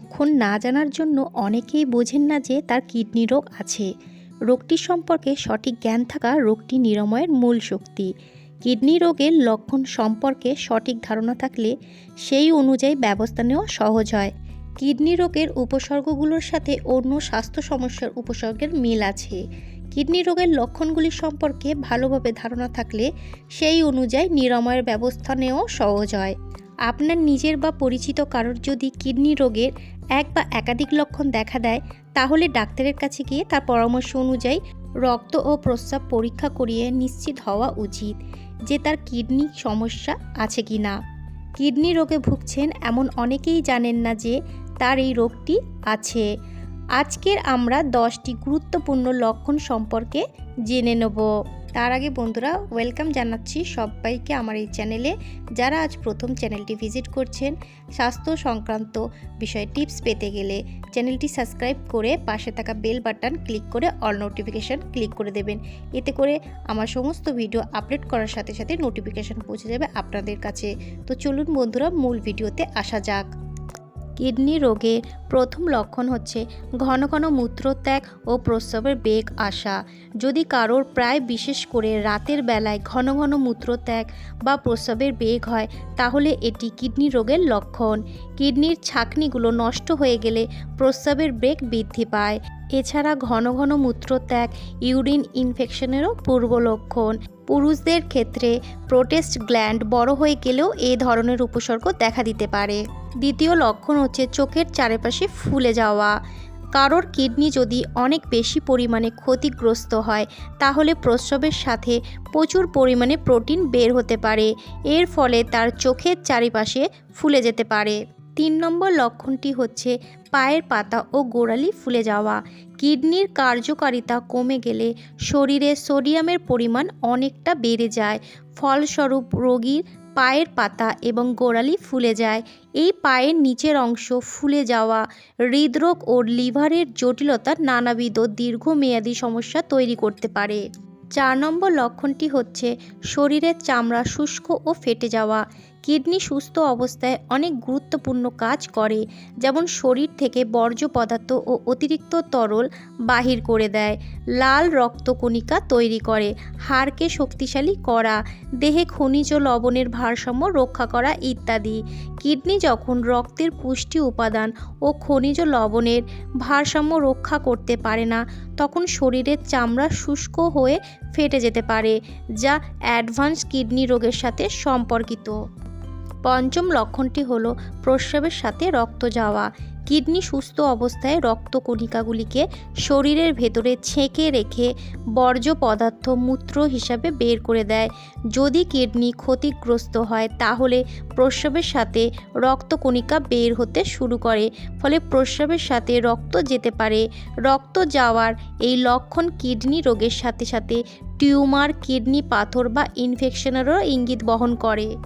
লক্ষণ না জানার জন্য অনেকেই বোঝেন না যে তার কিডনি রোগ আছে। রোগটি সম্পর্কে সঠিক জ্ঞান থাকা রোগটি নিরাময়ের মূল শক্তি। কিডনি রোগের লক্ষণ সম্পর্কে সঠিক ধারণা থাকলে সেই অনুযায়ী ব্যবস্থা নেওয়া সহজ হয়। কিডনি রোগের উপসর্গগুলোর সাথে অন্য স্বাস্থ্য সমস্যার উপসর্গের মিল আছে। কিডনি রোগের লক্ষণগুলি সম্পর্কে ভালোভাবে ধারণা থাকলে সেই অনুযায়ী নিরাময়ের ব্যবস্থা নেওয়া সহজ হয়। আপনার নিজের বা পরিচিত কারোর যদি কিডনি রোগের এক বা একাধিক লক্ষণ দেখা দেয়, তাহলে ডাক্তারের কাছে গিয়ে তার পরামর্শ অনুযায়ী রক্ত ও প্রস্রাব পরীক্ষা করিয়ে নিশ্চিত হওয়া উচিত যে তার কিডনি সমস্যা আছে কি না। কিডনি রোগে ভুগছেন এমন অনেকেই জানেন না যে তার এই রোগটি আছে। আজকের আমরা দশটি গুরুত্বপূর্ণ লক্ষণ সম্পর্কে জেনে নেব। তার আগে বন্ধুরা ওয়েলকাম জানাচ্ছি সবাইকে আমার এই চ্যানেলে যারা আজ প্রথম চ্যানেলটি ভিজিট করছেন, স্বাস্থ্য সংক্রান্ত বিষয়ে টিপস পেতে গেলে চ্যানেলটি সাবস্ক্রাইব করে পাশে থাকা বেল বাটন ক্লিক করে অল নোটিফিকেশান ক্লিক করে দেবেন। এতে করে আমার সমস্ত ভিডিও আপলোড করার সাথে সাথে নোটিফিকেশান পৌঁছে যাবে আপনাদের কাছে। তো চলুন বন্ধুরা, মূল ভিডিওতে আসা যাক। কিডনি রোগের প্রথম লক্ষণ হচ্ছে ঘন ঘন মূত্রত্যাগ ও প্রস্রাবের বেগ আসা। যদি কারোর প্রায় বিশেষ করে রাতের বেলায় ঘন ঘন মূত্রত্যাগ বা প্রস্রাবের বেগ হয়, তাহলে এটি কিডনি রোগের লক্ষণ। কিডনির ছাকনিগুলো নষ্ট হয়ে গেলে প্রস্রাবের বেগ বৃদ্ধি পায়। এছাড়া ঘন ঘন মূত্রত্যাগ, ইউরিন ইনফেকশনেরও পূর্ব লক্ষণ। পুরুষদের ক্ষেত্রে প্রোটেস্ট গ্ল্যান্ড বড় হয়ে গেলেও এ ধরনের উপসর্গ দেখা দিতে পারে। দ্বিতীয় লক্ষণ হচ্ছে চোখের চারপাশে ফুলে যাওয়া। কারোর কিডনি যদি অনেক বেশি পরিমাণে ক্ষতিগ্রস্ত হয়, তাহলে প্রস্রাবের সাথে প্রচুর পরিমাণে প্রোটিন বের হতে পারে। এর ফলে তার চোখের চারিপাশে ফুলে যেতে পারে। তিন নম্বর লক্ষণটি হচ্ছে পায়ের পাতা ও গোড়ালি ফুলে যাওয়া। কিডনির কার্যকারিতা কমে গেলে শরীরে সোডিয়ামের পরিমাণ অনেকটা বেড়ে যায়। ফলস্বরূপ রোগীর পায়ের পাতা এবং গোড়ালি ফুলে যায়। এই পায়ের নিচের অংশ ফুলে যাওয়া। হৃদরোগ ও লিভারের জটিলতা নানাবিধ দীর্ঘমেয়াদী সমস্যা তৈরি করতে পারে। চার নম্বর লক্ষণটি হচ্ছে শরীরের চামড়া শুষ্ক ও ফেটে যাওয়া। কিডনি সুস্থ অবস্থায় অনেক গুরুত্বপূর্ণ কাজ করে, যেমন শরীর থেকে বর্জ্য পদার্থ ও অতিরিক্ত তরল বাহির করে দেয়। লাল রক্তকণিকা তৈরি করে, হাড়কে শক্তিশালী করা, দেহে খনিজ লবণের ভারসাম্য রক্ষা করা ইত্যাদি। কিডনি যখন রক্তের পুষ্টি উপাদান ও খনিজ লবণের ভারসাম্য রক্ষা করতে পারে না, তখন শরীরের চামড়া শুষ্ক হয়ে ফেটে যেতে পারে, যা অ্যাডভান্স কিডনি রোগের সাথে সম্পর্কিত। পঞ্চম লক্ষণটি হলো প্রস্রাবের সাথে রক্ত যাওয়া। কিডনি সুস্থ অবস্থায় রক্তকণিকাগুলিকে শরীরের ভেতরে ছেঁকে রেখে বর্জ্য পদার্থ মূত্র হিসাবে বের করে দেয়। যদি কিডনি ক্ষতিগ্রস্ত হয়, তাহলে প্রস্রাবের সাথে রক্তকণিকা বের হতে শুরু করে, ফলে প্রস্রাবের সাথে রক্ত যেতে পারে। রক্ত যাওয়ার এই লক্ষণ কিডনি রোগের সাথে সাথে টিউমার, কিডনি পাথর বা ইনফেকশনেরও ইঙ্গিত বহন করে।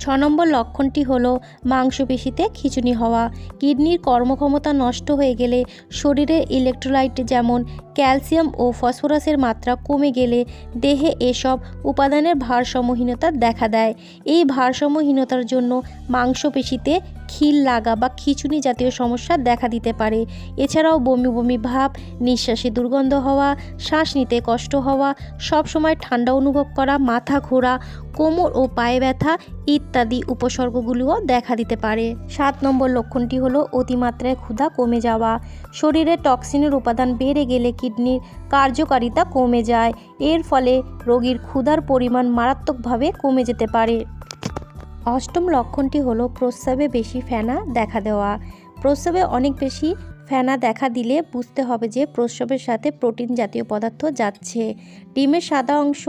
ছ নম্বর লক্ষণটি হল মাংসপেশিতে খিচুনি হওয়া। কিডনির কর্মক্ষমতা নষ্ট হয়ে গেলে শরীরে ইলেকট্রোলাইট যেমন ক্যালসিয়াম ও ফসফরাসের মাত্রা কমে গেলে দেহে এসব উপাদানের ভারসাম্যহীনতা দেখা দেয়। এই ভারসাম্যহীনতার জন্য মাংসপেশিতে খিল লাগা বা খিচুনি জাতীয় সমস্যা দেখা দিতে পারে। এছাড়াও বমি বমি ভাব, নিঃশ্বাসে দুর্গন্ধ হওয়া, শ্বাস নিতে কষ্ট হওয়া, সবসময় ঠান্ডা অনুভব করা, মাথা ঘোরা, কোমর ও পায়ে ব্যথা ইত্যাদি উপসর্গগুলিও দেখা দিতে পারে। সাত নম্বর লক্ষণটি হলো অতিমাত্রায় ক্ষুধা কমে যাওয়া। শরীরে টক্সিনের উপাদান বেড়ে গেলে কিডনির কার্যকারিতা কমে যায়। এর ফলে রোগীর ক্ষুধার পরিমাণ মারাত্মকভাবে কমে যেতে পারে। অষ্টম লক্ষণটি হলো প্রস্রাবে বেশি ফেনা দেখা দেওয়া। প্রস্রাবে অনেক বেশি ফেনা দেখা দিলে বুঝতে হবে যে প্রস্রাবের সাথে প্রোটিন জাতীয় পদার্থ যাচ্ছে। ডিমের সাদা অংশ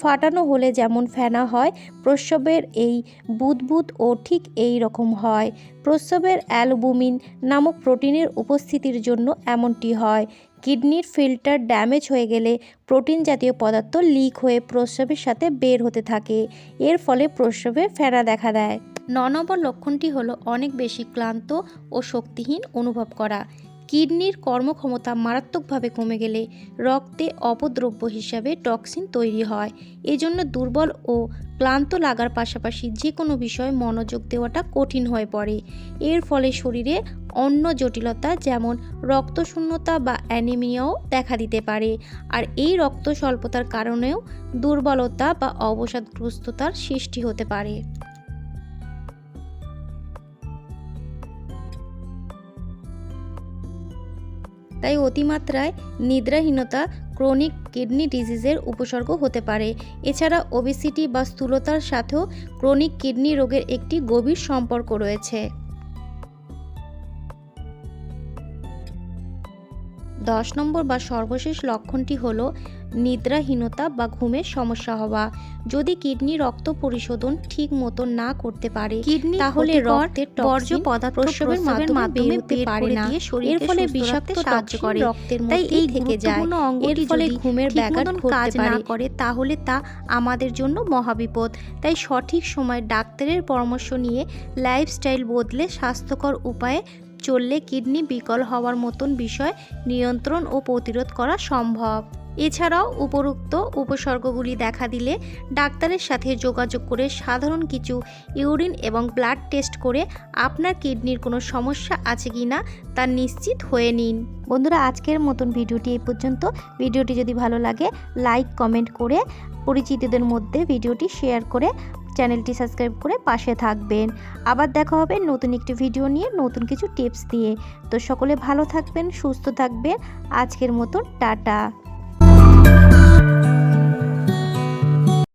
ফাটানো হলে যেমন ফেনা হয়, প্রস্রাবের এই বুদবুদ ও ঠিক এই রকম হয়। প্রস্রাবের অ্যালবুমিন নামক প্রোটিনের উপস্থিতির জন্য এমনটি হয়। কিডনির ফিল্টার ড্যামেজ হয়ে গেলে প্রোটিন জাতীয় পদার্থ লিক হয়ে প্রস্রাবের সাথে বের হতে থাকে। এর ফলে প্রস্রাবে ফেনা দেখা দেয়। ন নম্বর লক্ষণটি হলো অনেক বেশি ক্লান্ত ও শক্তিহীন অনুভব করা। কিডনির কর্মক্ষমতা মারাত্মকভাবে কমে গেলে রক্তে অপদ্রব্য হিসাবে টক্সিন তৈরি হয়। এজন্য দুর্বল ও ক্লান্ত লাগার পাশাপাশি যে কোনো বিষয়ে মনোযোগ দেওয়াটা কঠিন হয়ে পড়ে। এর ফলে শরীরে অন্য জটিলতা যেমন রক্তশূন্যতা বা অ্যানিমিয়াও দেখা দিতে পারে। আর এই রক্ত স্বল্পতার কারণেও দুর্বলতা বা অবসাদগ্রস্ততার সৃষ্টি হতে পারে। তাই অতিমাত্রায় নিদ্রাহীনতা, ক্রনিক কিডনি ডিজিজের উপসর্গ হতে পারে। এছাড়া ওবিসিটি বা স্থূলতার সাথেও ক্রনিক কিডনি রোগের একটি গভীর সম্পর্ক রয়েছে। দশ নম্বর বা সর্বশেষ লক্ষণটি হলো নিদ্রাহীনতা বা ঘুমের সমস্যা হওয়া। যদি কিডনি রক্ত পরিশোধন ঠিক মতো না করতে পারে কিডনি তাহলে রক্তের বর্জ্য পদার্থ প্রস্রাবের মাধ্যমে বের করে দিয়ে এর ফলে বিষাক্ত সাহায্য করে। রক্তের তাই এই থেকে যায়। এর ফলে ঘুমের ব্যাঘাত কাজ না করে তাহলে তা আমাদের জন্য মহাবিপদ। তাই সঠিক সময় ডাক্তারের পরামর্শ নিয়ে লাইফস্টাইল বদলে স্বাস্থ্যকর উপায়ে চললে কিডনি বিকল হওয়ার মতন বিষয় নিয়ন্ত্রণ ও প্রতিরোধ করা সম্ভব। এছাড়াও উপরোক্ত উপসর্গগুলি দেখা দিলে ডাক্তারের সাথে যোগাযোগ করে সাধারণ কিছু ইউরিন এবং ব্লাড টেস্ট করে আপনার কিডনির কোনো সমস্যা আছে কি না তা নিশ্চিত হয়ে নিন। বন্ধুরা, আজকের মতন ভিডিওটি এই পর্যন্ত। ভিডিওটি যদি ভালো লাগে, লাইক, কমেন্ট করে পরিচিতদের মধ্যে ভিডিওটি শেয়ার করে চ্যানেলটি সাবস্ক্রাইব করে পাশে থাকবেন। আবার দেখা হবে নতুন একটি ভিডিও নিয়ে, নতুন কিছু টিপস দিয়ে। তো সকলে ভালো থাকবেন, সুস্থ থাকবেন। আজকের মতন, টাটা।